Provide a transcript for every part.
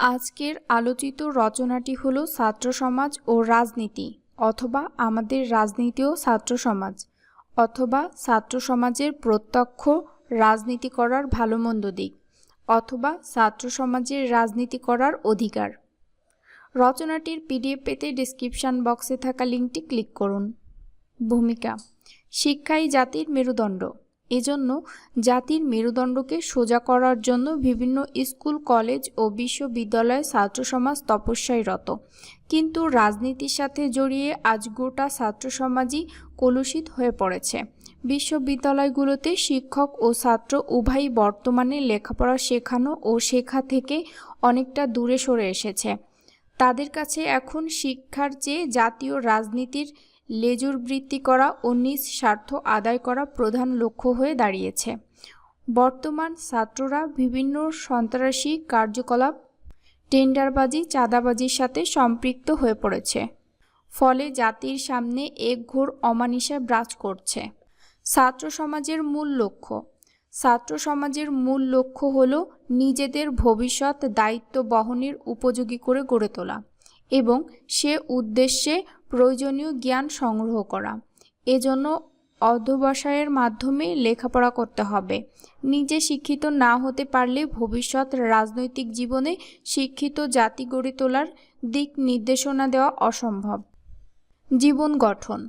আজকের আলোচিত রচনাটি হলো ছাত্র সমাজ ও রাজনীতি, অথবা আমাদের রাজনীতি ও ছাত্র সমাজ অথবা ছাত্র সমাজের প্রত্যক্ষ রাজনীতি করার ভালো মন্দ দিক, অথবা ছাত্র সমাজের রাজনীতি করার অধিকার। রচনাটির পিডিএফ পেতে ডিসক্রিপশন বক্সে থাকা লিঙ্কটি ক্লিক করুন। ভূমিকা শিক্ষাই জাতির মেরুদণ্ড। এজন্য জাতির মেরুদণ্ডকে সোজা করার জন্য বিভিন্ন স্কুল, কলেজ ও বিশ্ববিদ্যালয়ে ছাত্র সমাজ তপস্যায় রত কিন্তু রাজনীতির সাথে জড়িয়ে আজ গোটা ছাত্র সমাজই কলুষিত হয়ে পড়েছে। বিশ্ববিদ্যালয়গুলোতে শিক্ষক ও ছাত্র উভয়ই বর্তমানে লেখাপড়া শেখানো ও শেখা থেকে অনেকটা দূরে সরে এসেছে। তাদের কাছে এখন শিক্ষার চেয়ে জাতীয় রাজনীতির লেজুর বৃত্তি করা ও নিজ স্বার্থ আদায় করা প্রধান লক্ষ্য হয়ে দাঁড়িয়েছে। বর্তমান ছাত্ররা বিভিন্ন সন্ত্রাসী কার্যকলাপ, টেন্ডারবাজি, চাঁদাবাজির সাথে সম্পৃক্ত হয়ে পড়েছে। ফলে জাতির সামনে এক ঘোর অমানিসা বিরাজ করছে। ছাত্র সমাজের মূল লক্ষ্য। ছাত্র সমাজের মূল লক্ষ্য হল নিজেদের ভবিষ্যৎ দায়িত্ব বহনের উপযোগী করে গড়ে তোলা এবং সে উদ্দেশ্যে প্রয়োজনীয় জ্ঞান সংগ্রহ করা। এজন্য অধ্যবসায়ের মাধ্যমে লেখাপড়া করতে হবে। নিজে শিক্ষিত না হতে পারলে ভবিষ্যৎ রাজনৈতিক জীবনে শিক্ষিত জাতি গড়ে তোলার দিক নির্দেশনা দেওয়া অসম্ভব। জীবন গঠন।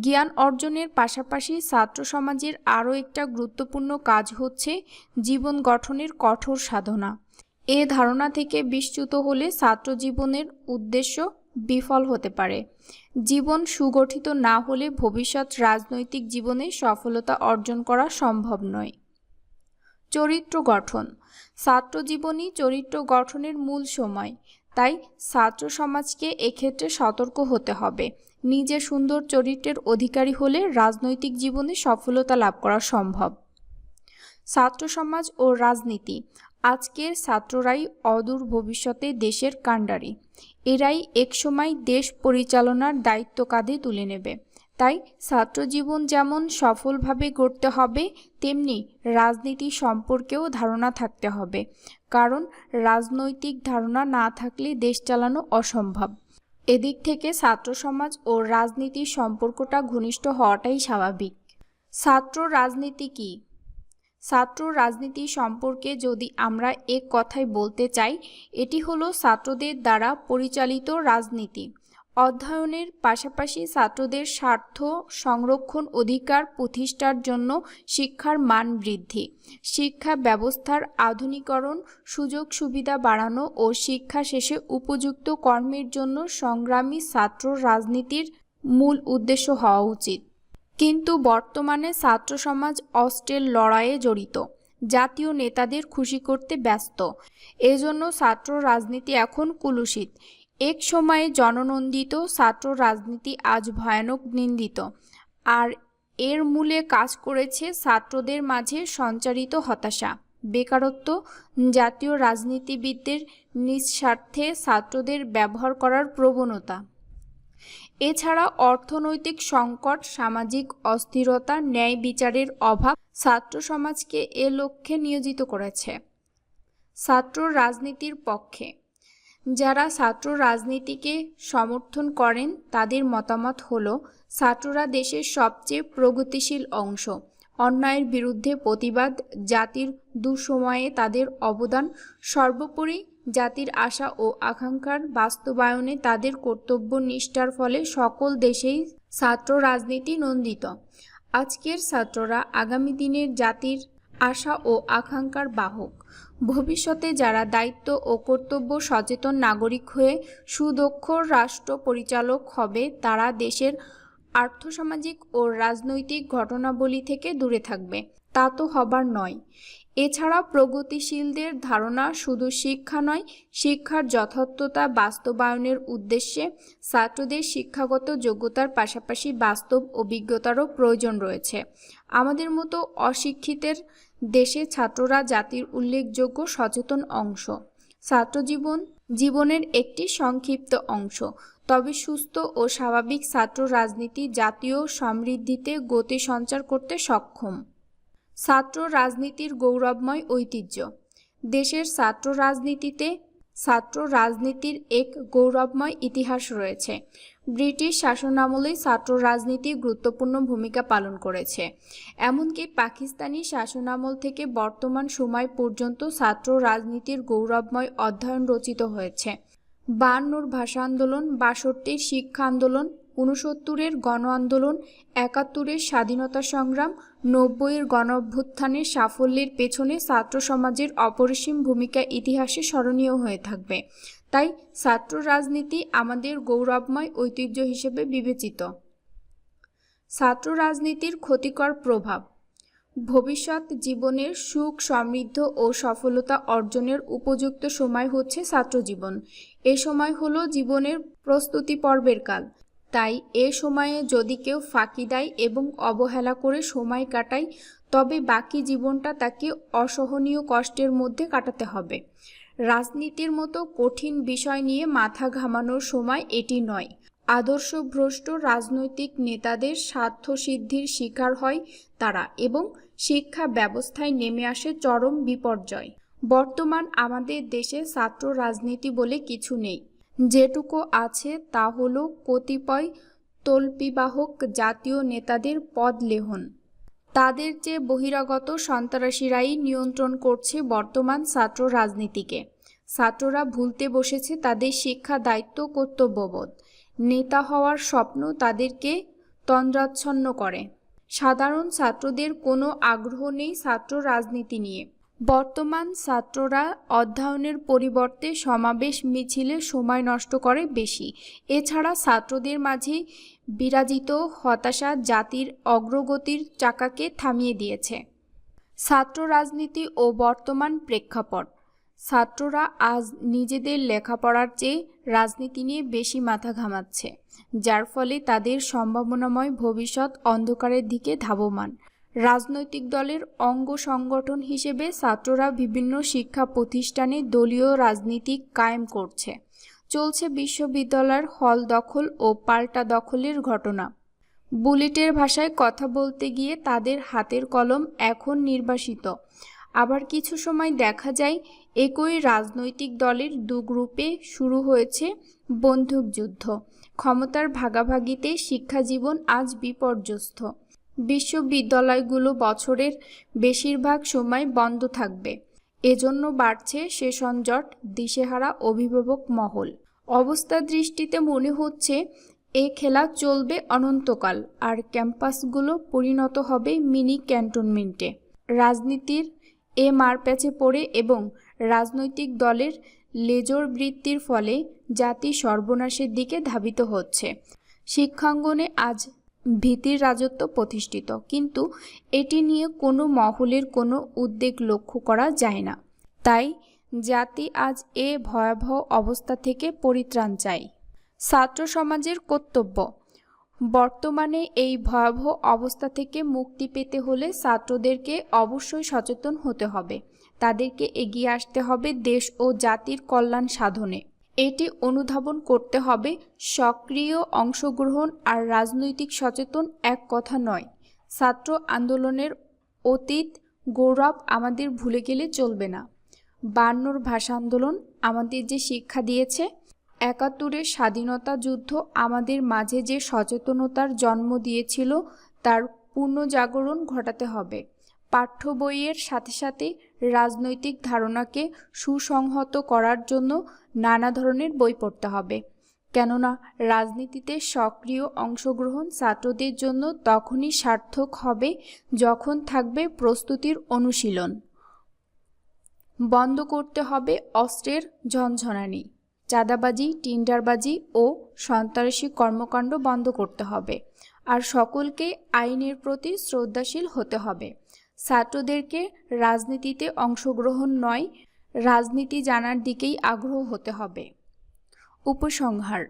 জ্ঞান অর্জনের পাশাপাশি ছাত্র সমাজের আরও একটা গুরুত্বপূর্ণ কাজ হচ্ছে জীবন গঠনের কঠোর সাধনা। এ ধারণা থেকে বিচ্যুত হলে ছাত্র জীবনের উদ্দেশ্য বিফল হতে পারে। জীবন সুগঠিত না হলে ভবিষ্যৎ রাজনৈতিক জীবনে সফলতা অর্জন করা সম্ভব নয়। চরিত্র গঠন। ছাত্র জীবনই চরিত্র গঠনের মূল সময়। তাই ছাত্র সমাজকে এক্ষেত্রে সতর্ক হতে হবে। নিজে সুন্দর চরিত্রের অধিকারী হলে রাজনৈতিক জীবনে সফলতা লাভ করা সম্ভব। ছাত্র সমাজ ও রাজনীতি। আজকের ছাত্ররাই অদূর ভবিষ্যতে দেশের কাণ্ডারি। এরাই একসময় দেশ পরিচালনার দায়িত্ব কাঁধে তুলে নেবে। তাই ছাত্রজীবন যেমন সফলভাবে গড়তে হবে, তেমনি রাজনীতি সম্পর্কেও ধারণা থাকতে হবে। কারণ রাজনৈতিক ধারণা না থাকলে দেশ চালানো অসম্ভব। এদিক থেকে ছাত্র সমাজ ও রাজনীতির সম্পর্কটা ঘনিষ্ঠ হওয়াটাই স্বাভাবিক। ছাত্র রাজনীতি কী? ছাত্র রাজনীতি সম্পর্কে যদি আমরা এক কথায় বলতে চাই, এটি হলো ছাত্রদের দ্বারা পরিচালিত রাজনীতি। অধ্যয়নের পাশাপাশি ছাত্রদের স্বার্থ সংরক্ষণ অধিকার প্রতিষ্ঠার জন্য শিক্ষার মান বৃদ্ধি, শিক্ষা ব্যবস্থার আধুনিকরণ, সুযোগ সুবিধা বাড়ানো ও শিক্ষা শেষে উপযুক্ত কর্মের জন্য সংগ্রামী ছাত্র রাজনীতির মূল উদ্দেশ্য হওয়া উচিত। কিন্তু বর্তমানে ছাত্র সমাজ অস্ট্রেল লড়াইয়ে জড়িত। জাতীয় নেতাদের খুশি করতে ব্যস্ত। এজন্য ছাত্র রাজনীতি এখন কুলুষিত। এক সময়ে জননন্দিত ছাত্র রাজনীতি আজ ভয়ানক নিন্দিত। আর এর মূলে কাজ করেছে ছাত্রদের মাঝে সঞ্চারিত হতাশা, বেকারত্ব, জাতীয় রাজনীতিবিদদের নিঃস্বার্থে ছাত্রদের ব্যবহার করার প্রবণতা। এছাড়া অর্থনৈতিক সংকট, সামাজিক অস্থিরতা, ন্যায় বিচারের অভাব ছাত্র সমাজকে এ লক্ষ্যে নিয়োজিত করেছে। ছাত্র রাজনীতির পক্ষে। যারা ছাত্র রাজনীতিকে সমর্থন করেন, তাদের মতামত হল, ছাত্ররা দেশের সবচেয়ে প্রগতিশীল অংশ। অন্যায়ের বিরুদ্ধে প্রতিবাদ, জাতির দুঃসময়ে তাদের অবদান সর্বোপরি জাতির আশা ও আকাঙ্ক্ষার বাস্তবায়নে তাদের কর্তব্য নিষ্ঠার ফলে সকল দেশেই ছাত্র রাজনীতি নন্দিত। আজকের ছাত্ররা আগামী দিনের জাতির আশা ও আকাঙ্ক্ষার বাহক। ভবিষ্যতে যারা দায়িত্ব ও কর্তব্য সচেতন নাগরিক হয়ে সুদক্ষ রাষ্ট্র পরিচালক হবে, তারা দেশের আর্থসামাজিক ও রাজনৈতিক ঘটনাবলী থেকে দূরে থাকবে। তা তো হবার নয়। এছাড়া প্রগতিশীলদের ধারণা শুধু শিক্ষা নয়, শিক্ষার যথার্থতা বাস্তবায়নের উদ্দেশ্যে ছাত্রদের শিক্ষাগত যোগ্যতার পাশাপাশি বাস্তব অভিজ্ঞতারও প্রয়োজন রয়েছে। আমাদের মতো অশিক্ষিতের দেশে ছাত্ররা জাতির উল্লেখযোগ্য সচেতন অংশ। ছাত্রজীবন জীবনের একটি সংক্ষিপ্ত অংশ। তবে সুস্থ ও স্বাভাবিক ছাত্র রাজনীতি জাতীয় সমৃদ্ধিতে গতি সঞ্চার করতে সক্ষম। ছাত্র রাজনীতির গৌরবময় ঐতিহ্য। দেশের ছাত্র রাজনীতিতে ছাত্র রাজনীতির এক গৌরবময় ইতিহাস রয়েছে। ব্রিটিশ শাসনামলেই ছাত্র রাজনীতি গুরুত্বপূর্ণ ভূমিকা পালন করেছে। এমনকি পাকিস্তানি শাসনামল থেকে বর্তমান সময় পর্যন্ত ছাত্র রাজনীতির গৌরবময় অধ্যয়ন রচিত হয়েছে। বায়ান্নর ভাষা আন্দোলন, বাষট্টির শিক্ষা আন্দোলন ঊনসত্তরের গণ আন্দোলন, একাত্তরের স্বাধীনতা সংগ্রাম, নব্বইয়ের গণ অভ্যুত্থানের সাফল্যের পেছনে ছাত্র সমাজের অপরিসীম ভূমিকা ইতিহাসে স্মরণীয় হয়ে থাকবে। তাই ছাত্র রাজনীতি আমাদের গৌরবময় ঐতিহ্য হিসেবে বিবেচিত। ছাত্র রাজনীতির ক্ষতিকর প্রভাব। ভবিষ্যৎ জীবনের সুখ, সমৃদ্ধ ও সফলতা অর্জনের উপযুক্ত সময় হচ্ছে ছাত্র জীবন। এ সময় হলো জীবনের প্রস্তুতি পর্বের কাল। তাই এ সময়ে যদি কেউ ফাঁকি দেয় এবং অবহেলা করে সময় কাটায়, তবে বাকি জীবনটা তাকে অসহনীয় কষ্টের মধ্যে কাটাতে হবে। রাজনীতির মতো কঠিন বিষয় নিয়ে মাথা ঘামানোর সময় এটি নয়। আদর্শভ্রষ্ট রাজনৈতিক নেতাদের স্বার্থসিদ্ধির শিকার হয় তারা এবং শিক্ষা ব্যবস্থায় নেমে আসে চরম বিপর্যয়। বর্তমান আমাদের দেশে ছাত্র রাজনীতি বলে কিছু নেই। যেটুকু আছে তা হল কতিপয় তল্পিবাহক জাতীয় নেতাদের পদ লেহন। তাদের চেয়ে বহিরাগত সন্ত্রাসীরাই নিয়ন্ত্রণ করছে বর্তমান ছাত্র রাজনীতিকে। ছাত্ররা ভুলতে বসেছে তাদের শিক্ষা, দায়িত্ব, কর্তব্যবোধ। নেতা হওয়ার স্বপ্ন তাদেরকে তন্দ্রাচ্ছন্ন করে। সাধারণ ছাত্রদের কোনো আগ্রহ নেই ছাত্র রাজনীতি নিয়ে। বর্তমান ছাত্ররা অধ্যয়নের পরিবর্তে সমাবেশ মিছিলে সময় নষ্ট করে বেশি। এছাড়া ছাত্রদের মাঝে বিরাজিত হতাশা জাতির অগ্রগতির চাকাকে থামিয়ে দিয়েছে। ছাত্র রাজনীতি ও বর্তমান প্রেক্ষাপট। ছাত্ররা আজ নিজেদের লেখাপড়ার চেয়ে রাজনীতি নিয়ে বেশি মাথা ঘামাচ্ছে, যার ফলে তাদের সম্ভাবনাময় ভবিষ্যৎ অন্ধকারের দিকে ধাবমান। রাজনৈতিক দলের অঙ্গ সংগঠন হিসেবে ছাত্ররা বিভিন্ন শিক্ষা প্রতিষ্ঠানে দলীয় রাজনীতি কায়েম করছে। চলছে বিশ্ববিদ্যালয়ের হল দখল ও পাল্টা দখলের ঘটনা। বুলেটের ভাষায় কথা বলতে গিয়ে তাদের হাতের কলম এখন নির্বাসিত। আবার কিছু সময় দেখা যায়, একই রাজনৈতিক দলের দু গ্রুপে শুরু হয়েছে বন্দুকযুদ্ধ। ক্ষমতার ভাগাভাগিতে শিক্ষাজীবন আজ বিপর্যস্ত। বিশ্ববিদ্যালয়গুলো বছরের বেশিরভাগ সময় বন্ধ থাকবে। এজন্য বাড়ছে সেশন জট দিশেহারা অভিভাবক মহল। অবস্থা দৃষ্টিতে মনে হচ্ছে এ খেলা চলবে অনন্তকাল, আর ক্যাম্পাসগুলো পরিণত হবে মিনি ক্যান্টনমেন্টে। রাজনীতির এ মারপ্যাচে পড়ে এবং রাজনৈতিক দলের লেজর বৃত্তির ফলে জাতি সর্বনাশের দিকে ধাবিত হচ্ছে। শিক্ষাঙ্গনে আজ ভীতির রাজত্ব প্রতিষ্ঠিত। কিন্তু এটি নিয়ে কোনো মহলের কোনো উদ্বেগ লক্ষ্য করা যায় না। তাই জাতি আজ এ ভয়াবহ অবস্থা থেকে পরিত্রাণ চায়। ছাত্র সমাজের কর্তব্য। বর্তমানে এই ভয়াবহ অবস্থা থেকে মুক্তি পেতে হলে ছাত্রদেরকে অবশ্যই সচেতন হতে হবে। তাদেরকে এগিয়ে আসতে হবে দেশ ও জাতির কল্যাণ সাধনে। এটি অনুধাবন করতে হবে সক্রিয় অংশগ্রহণ আর রাজনৈতিক সচেতন এক কথা নয়। ছাত্র আন্দোলনের অতীত গৌরব আমাদের ভুলে গেলে চলবে না। বান্নর ভাষা আন্দোলন আমাদের যে শিক্ষা দিয়েছে, একাত্তরের স্বাধীনতা যুদ্ধ আমাদের মাঝে যে সচেতনতার জন্ম দিয়েছিল, তার পুনর্জাগরণ ঘটাতে হবে। পাঠ্য বইয়ের সাথে সাথে রাজনৈতিক ধারণাকে সুসংহত করার জন্য নানা ধরনের বই পড়তে হবে। কেননা, রাজনীতিতে সক্রিয় অংশগ্রহণ ছাত্রদের জন্য তখনই সার্থক হবে যখন থাকবে প্রস্তুতির অনুশীলন। বন্ধ করতে হবে অস্ত্রের ঝনঝনানি, চাঁদাবাজি, টিন্ডারবাজি ও সন্ত্রাসী কর্মকাণ্ড বন্ধ করতে হবে। আর সকলকে আইনের প্রতি শ্রদ্ধাশীল হতে হবে। ছাত্রদেরকে রাজনীতিতে অংশগ্রহণ নয়, রাজনীতি জানার দিকেই আগ্রহ হতে হবে। উপসংহার,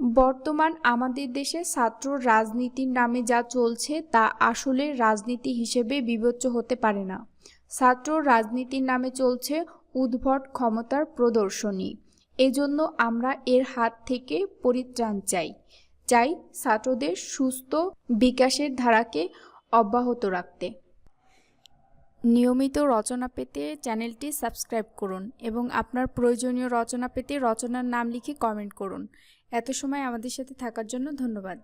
বর্তমান আমাদের দেশে ছাত্র রাজনীতির নামে যা চলছে তা আসলে রাজনীতি হিসেবে বিবেচ্য হতে পারে না। ছাত্র রাজনীতির নামে চলছে উদ্ভট ক্ষমতার প্রদর্শনী। এজন্য আমরা এর হাত থেকে পরিত্রাণ চাই চাই ছাত্রদের সুস্থ বিকাশের ধারাকে অব্যাহত রাখতে। নিয়মিত রচনা পেতে চ্যানেলটি সাবস্ক্রাইব করুন এবং আপনার প্রয়োজনীয় রচনা পেতে রচনার নাম লিখে কমেন্ট করুন। এত সময় আমাদের সাথে থাকার জন্য ধন্যবাদ।